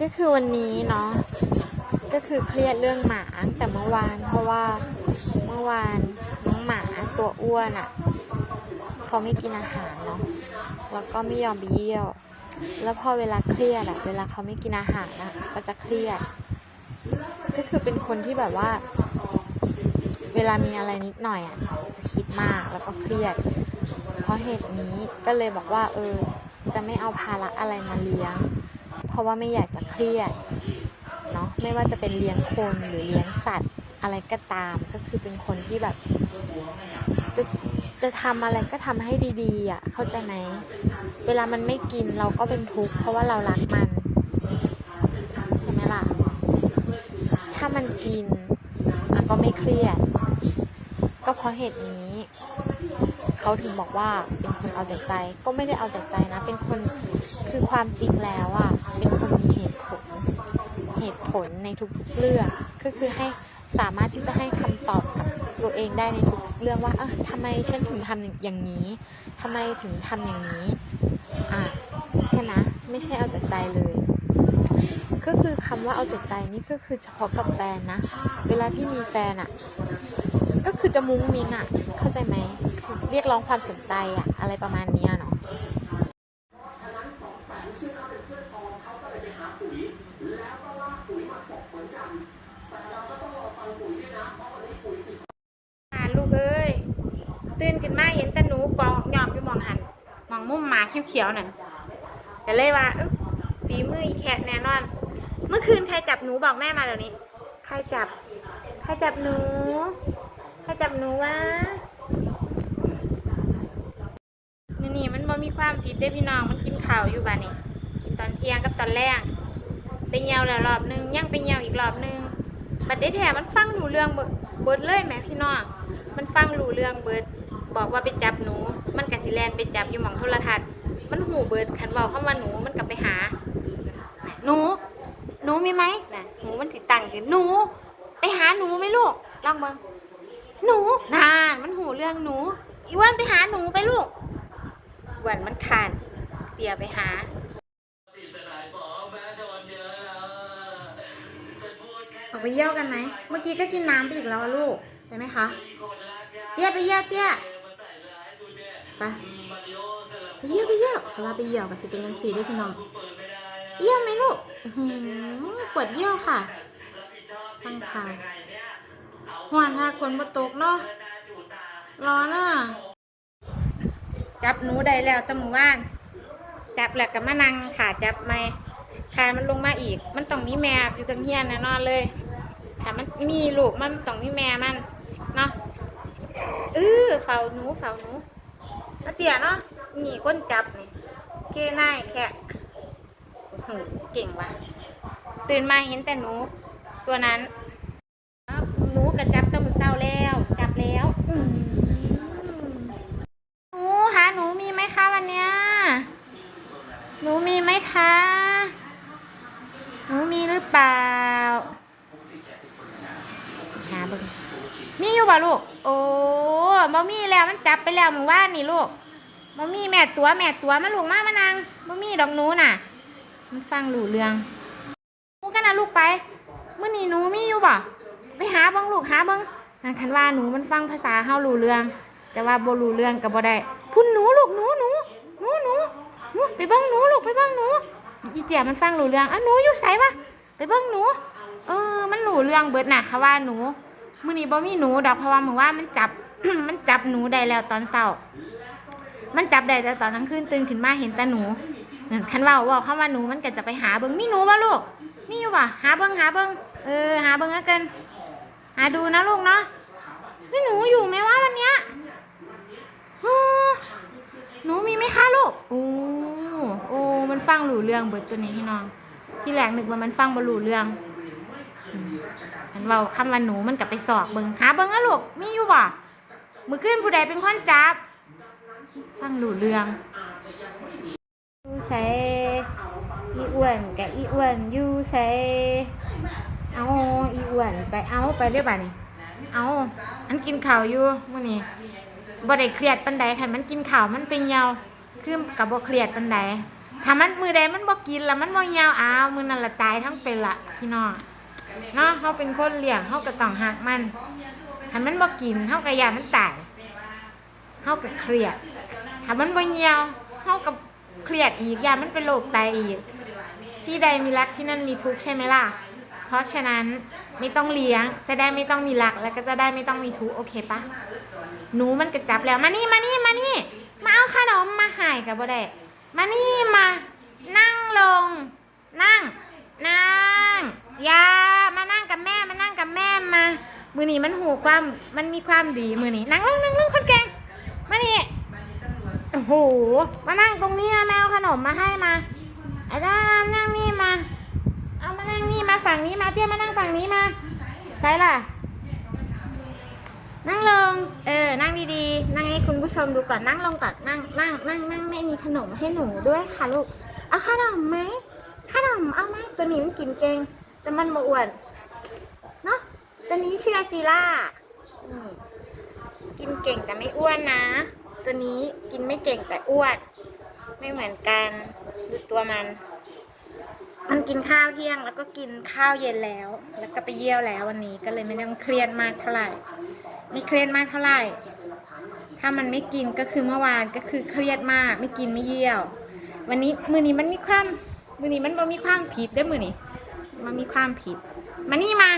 ก็คือวันนี้เนาะก็คือเครียดเรื่องหมาอังแต่เมื่อวานเพราะว่าเมื่อวานน้องหมาตัวอ้วนอะ่ะเขาไม่กินอาหารเนาะแล้วก็ไม่ยอมไปเยี่ยว แล้วพอเวลาเครียดอะเวลาเขาไม่กินอาหารอะก็จะเครียด ก็คือเป็นคนที่แบบว่า เวลามีอะไรนิดหน่อยอะจะคิดมากแล้วก็เครียด เพราะเหตุนี้ก็เลยบอกว่า เออ จะไม่เอาภาระอะไรมาเลี้ยง เพราะว่าไม่อยากจะเครียดเนาะไม่ว่าจะเป็นเลี้ยงคนหรือเลี้ยงสัตว์อะไรก็ตามก็คือเป็นคนที่แบบ จะจะทำอะไรก็ทำให้ดีๆอะเข้าใจไหมเวลามันไม่กินเราก็เป็นทุกข์เพราะว่าเรารักมันใช่ไหมล่ะถ้ามันกินมันก็ไม่เครียด เพราะเหตุนี้ เขาถึงบอกว่าเป็นคนเอาแต่ใจ ก็ไม่ได้เอาแต่ใจนะ เป็นคนคือความจริงแล้วอะ เป็นคนมีเหตุผล เหตุผลในทุกๆเรื่องก็คือให้สามารถที่จะให้คำตอบกับตัวเองได้ในทุกเรื่องว่า เออทำไมฉันถึงทำอย่างนี้ทำไมถึงทำอย่างนี้ อะใช่ไหมไม่ใช่เอาแต่ใจเลย ก็คือคำว่าเอาแต่ใจนี่ก็คือเฉพาะกับแฟนนะ เวลาที่มีแฟนอะ ก็คือจะมุ้งมิ้งอะ เข้าใจไหมคือเรียกร้องความสนใจอะ อะไรประมาณนี้เนาะลูกเอ้ย ตื่นขึ้นมาเห็นแต่หนูกองหยอกอยู่มองหัน มองมุมหมาเขียวๆนั่นก็เลยว่าเอ้าฝีมืออีแคทแน่นอน เมื่อคืนใครจับหนูบอกแม่มาเดี๋ยวนี้ ใครจับ ใครจับหนู ใครจับหนูวะมื้อนี่มันบ่มีความผิดเด้พี่น้องมันกินข้าวอยู่บ้านนี่กินตอนเที่ยงกับตอนแรกไปเหี่ยวแล้วรอบนึงยังไปเหี่ยวอีกรอบนึงบัดได้แถมมันฟังหนูเรื่องเบิดเลยแหม่พี่น้องมันฟังรู้เรื่องเบิดบอกว่าไปจับหนู มันกัสิแลนไปจับอยู่หม่องโทรทัศน์มันหูเบิดคันบอลเว้าคำว่าหนูมันกลับไปหา หนู หนูมีไหมนะหนูมันสิดตั้งขึ้นหนู ไปหาหนูไหมลูกลองเบิ่ง หนูนานมันหูเรื่องหนู อีวันไปหาหนูไปลูกวันมันคานเตียไปหาออกไปเยี่ยวกันไหม เมื่อกี้ก็กินน้ำไปอีกแล้วลูกไปไหมคะ เตี้ยไปเยี่ยวเตี้ยไปไปเยี่ยวไปเยี่ยวเพราะว่าไปเยี่ยวกับสิเป็นยังสีด้วยพี่น้องเยี่ยวไหมลูกหือปวดเยี่ยวค่ะตั้งทาง หวานทาคนบตกเนาะร้อนอะจับหนูได้แล้วตะหมูว่าน จับแหลกกับมะนังขาจับไม่ขามันลงมาอีก มันต้องมีแม่อยู่ตังเฮียนแน่นอนเลยถ้ามันมีลูกมันต้องมีแม่มันเนาะเออเฝ้าหนูเฝ้าหนูแล้วเตี่ยเนาะนี่ก้นจับนี่เก้นายแค่เก่งว่ะตื่นมาเห็นแต่หนู ตัวนั้นครับหนูกับจับตั้งแต่เช้าแล้ว จับแล้วอืมหนูหาหนูมีไหมคะวันเนี้ย หนูมีไหมคะ หนูมีหรือเปล่า หาเบึง มีอยู่ลูก โอ้บ่มีแล้วมันจับไปแล้วมึงว่านี่ลูกบ่มีแม่ตัวแม่ตัวมาลูกมามานังบ่มีดอกหนูน่ะ มันฟังรู้เรื่องหนูกันนะลูกไปมื่อนี้หนูมีอยู่ป่ไปหาเบิ่งลูกหาเบิ่งนั่นคันว่าหนูมันฟังภาษาเฮารู้เรื่อง แต่ว่าบ่รู้เรื่องก็บ่ได้พุ่นหนูลูกหนูหนูหนูหนูหนูไปเบิ่งหนูลูกไปเบิ่งหนูอีเจียมันฟังรู้เรื่องอะหนูอยู่ไสวะไปเบิ่งหนู เออมันรู้เรื่องเบิดน่ะค่ะว่าหนู มื้อนี้บ่มีหนูดอกเพราะว่ามือว่ามันจับ มันจับหนูได้แล้วตอนเช้า มันจับได้แต่ตอนกลางคืนตื่นขึ้นมาเห็นแต่หนูนั่นคันว่าว่าคำว่าหนูมันก็จะไปหาเบิ่งมีหนูบ่ลูกมีอยู่บ่หาเบิ่งหาเบิ่งเออหาเบิ่งกัน หาดูนะลูกเนาะมีหนูอยู่ไหมวะวันเนี้ยหนูมีไหมคะลูกโอ้โอ้มันฟังรู้เรื่องเบิดตัวนี้พี่น้อง ที่แรกนึกว่ามันฟังบ่รู้เรื่อง เว่าคำว่าหนูมันกลับไปสอกเบิงหาเบิงอะลูกมีอยู่บ่มือขึ้นผู้ใดเป็นคนจับฟังรู้เรื่องยู่ใส่อีอ้วนกับอีอ้วนยู่ใส่เอาอีอ้วนไปเอาไปเรียบ่านี่เอาอันกินข้าวอยู่มื้อนี้บ่ได้เครียดปานใดคันมันกินข้าวมันเป็นเหี่ยวคือกับบ่เครียดปันใดถ้ามันมือใดมันบ่กินล้วมันบ่ยาวอ้าวมือนั่นละตายทั้งเป็นละพี่น้อง เนาะเขาเป็นคนเลี้ยงเขาก็ต้องหักมันถ้ามันบ่กินเขาก็อยากมันตายเขาก็เครียดถ้ามันบ่ยวเขาก็เครียดอีกอยากมันเป็นโรคไตอีก ที่ใดมีรักที่นั่นมีทุกข์ใช่ไหมล่ะ เพราะฉะนั้นไม่ต้องเลี้ยงจะได้ไม่ต้องมีรักแล้วก็จะได้ไม่ต้องมีทุกข์โอเคปะหนูมันกระจับแล้วมานี่มานี่มานี่ มาเอาขนมมาหายกับบ่ได้มานี่มานั่งลง นั่ง นั่งอยามานั่งกับแม่ มานั่งกับแม่มา มือนี้มันหูความมันมีความดีมือนี้นั่งลงนั่งลงคนเก่งมานี่โอ้โหมานั่งตรงนี้แมวขนมมาให้มาไอ้ด้ามนั่งนี่มาเอามานั่งนี่มาฝั่งนี้มาเตี้ยมานั่งฝั่งนี้มาใช่ล่ะ นั่งลง เออ นั่งดีๆ นั่งให้คุณผู้ชมดูก่อนนั่งลงก่อนนั่งนั่งนั่งนั่งแม่มีขนมให้หนูด้วยค่ะลูกเอาขนมไหมขนมเอาไหมตัวนี้มันกินเก่งแต่มันบ่อ้วน ตัวนี้ชื่ออาจิล่ากินเก่งแต่ไม่อ้วนนะ ตัวนี้กินไม่เก่งแต่อ้วน ไม่เหมือนกัน ดูตัวมัน มันกินข้าวเที่ยงแล้วก็กินข้าวเย็นแล้ว แล้วก็ไปเยี่ยวแล้ววันนี้ก็เลยไม่ต้องเครียดมากเท่าไหร่ ไม่เครียดมากเท่าไหร่ ถ้ามันไม่กินก็คือเมื่อวานก็คือเครียดมาก ไม่กินไม่เยี่ยว วันนี้มือนี้มันมีความมือนี้มันบ่มีความผิดเด้วยมือนี้มันมีความผิด มานี่มา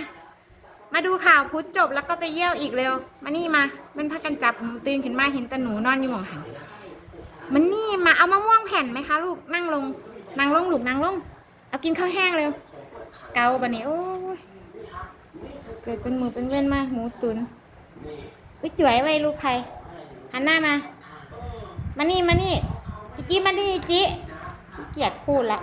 มาดูข่าวพุธจบแล้วก็ไปเยี่ยวอีกเร็ว มานี่มา มันพากันจับหนูตื่นขึ้นมาเห็นแต่หนูนอนอยู่หมองหันมันนี่มาเอามะม่วงแผ่นไหมคะลูกนั่งลงนั่งลงลูกนั่งลง เอากินข้าวแห้งเร็ว เกาบะนี้โอ้ยเกิดเป็นหมูเป็นเว้นมาหมูตุนวิจ๋วยไว้ลูกใครหันหน้ามา มานี่มานี่ อีจิมานี่อีจิขี้เกียจพูดละ